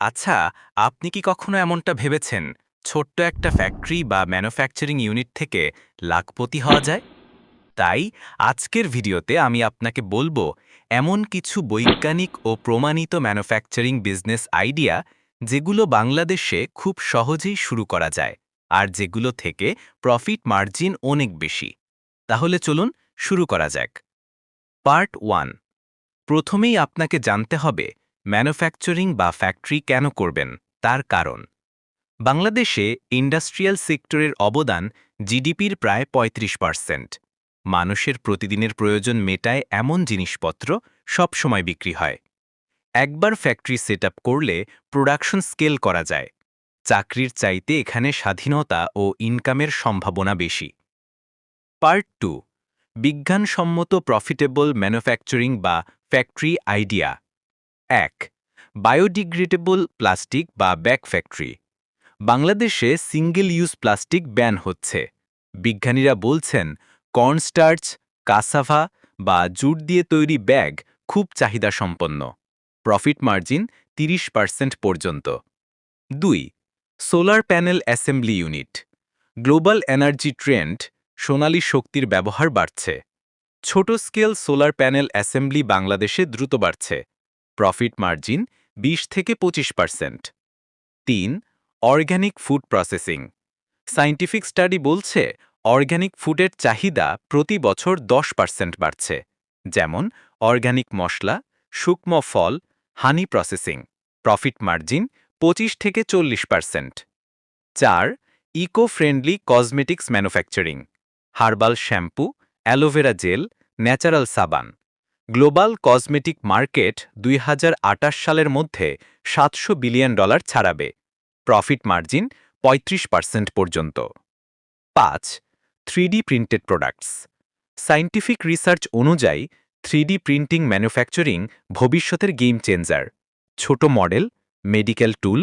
আচ্ছা আপনি কি কখনো এমনটা ভেবেছেন? ছোট্ট একটা ফ্যাক্টরি বা ম্যানুফ্যাকচারিং ইউনিট থেকে লাখপতি হওয়া যায়? তাই আজকের ভিডিওতে আমি আপনাকে বলব, এমন কিছু বৈজ্ঞানিক ও প্রমাণিত ম্যানুফ্যাকচারিং বিজনেস আইডিয়া যেগুলো বাংলাদেশে খুব সহজেই শুরু করা যায় আর যেগুলো থেকে প্রফিট মার্জিন অনেক বেশি। তাহলে চলুন শুরু করা যাক। পার্ট ওয়ান প্রথমেই আপনাকে জানতে হবে ম্যানুফ্যাকচারিং বা ফ্যাক্টরি কেন করবেন? তার কারণ। বাংলাদেশে ইন্ডাস্ট্রিয়াল সেক্টরের অবদান জিডিপির প্রায় ৩৫ পার্সেন্ট। মানুষের প্রতিদিনের প্রয়োজন মেটায় এমন জিনিসপত্র সবসময় বিক্রি হয়। একবার ফ্যাক্টরি সেট করলে প্রোডাকশন স্কেল করা যায়। চাকরির চাইতে এখানে স্বাধীনতা ও ইনকামের সম্ভাবনা বেশি। পার্ট টু, বিজ্ঞানসম্মত প্রফিটেবল ম্যানুফ্যাকচারিং বা ফ্যাক্টরি আইডিয়া। এক, বায়োডিগ্রেডেবল প্লাস্টিক বা ব্যাক ফ্যাক্টরি। বাংলাদেশে সিঙ্গেল ইউজ প্লাস্টিক ব্যান হচ্ছে। বিজ্ঞানীরা বলছেন, কর্নস্টার্চ কাসাভা বা জুট দিয়ে তৈরি ব্যাগ খুব চাহিদা সম্পন্ন প্রফিট মার্জিন ৩০ পার্সেন্ট পর্যন্ত। দুই, solar panel assembly unit. Global energy trend সোনালী শক্তির ব্যবহার বাড়ছে। ছোট স্কেল সোলার প্যানেল অ্যাসেম্বলি বাংলাদেশে দ্রুত বাড়ছে। প্রফিট মার্জিন ২০ থেকে ২৫ পার্সেন্ট। তিন, organic food processing. Scientific study বলছে অর্গ্যানিক ফুডের চাহিদা প্রতি বছর দশ পার্সেন্ট বাড়ছে। যেমন, অর্গ্যানিক মশলা, শুকনো ফল, হানি প্রসেসিং। প্রফিট মার্জিন ২৫ থেকে চল্লিশ পার্সেন্ট। চার eco friendly cosmetics manufacturing. Herbal shampoo, aloe vera gel, natural সাবান। গ্লোবাল কসমেটিক মার্কেট দুই হাজার আটাশ সালের মধ্যে সাতশো বিলিয়ন ডলার ছাড়াবে। প্রফিট মার্জিন ৩৫ পার্সেন্ট পর্যন্ত। পাঁচ, three D printed products. Scientific research অনুযায়ী, থ্রিডি প্রিন্টিং ম্যানুফ্যাকচারিং ভবিষ্যতের গেম চেঞ্জার। ছোট model, medical tool,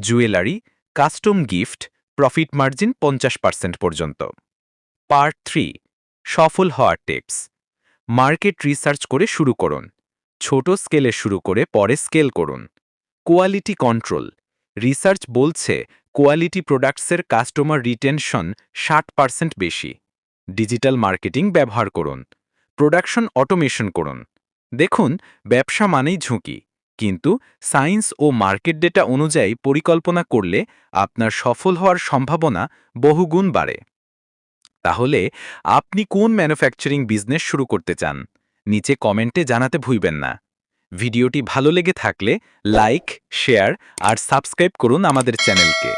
jewellery, custom gift, profit margin পঞ্চাশ পার্সেন্ট পর্যন্ত। পার্ট থ্রি, সফল হওয়ার টিপস। মার্কেট রিসার্চ করে শুরু করুন। ছোট স্কেলে শুরু করে পরে স্কেল করুন। Quality control. রিসার্চ বলছে কোয়ালিটি প্রোডাক্টসের কাস্টমার রিটেনশন ষাট পার্সেন্ট বেশি। ডিজিটাল মার্কেটিং ব্যবহার করুন। প্রোডাকশন অটোমেশন করুন। দেখুন, ব্যবসা মানেই ঝুঁকি। কিন্তু সায়েন্স ও মার্কেট ডেটা অনুযায়ী পরিকল্পনা করলে আপনার সফল হওয়ার সম্ভাবনা বহুগুণ বাড়ে। তাহলে আপনি কোন ম্যানুফ্যাকচারিং বিজনেস শুরু করতে চান? নিচে কমেন্টে জানাতে ভুলবেন না। ভিডিওটি ভালো লেগে থাকলে লাইক শেয়ার আর সাবস্ক্রাইব করুন আমাদের চ্যানেলকে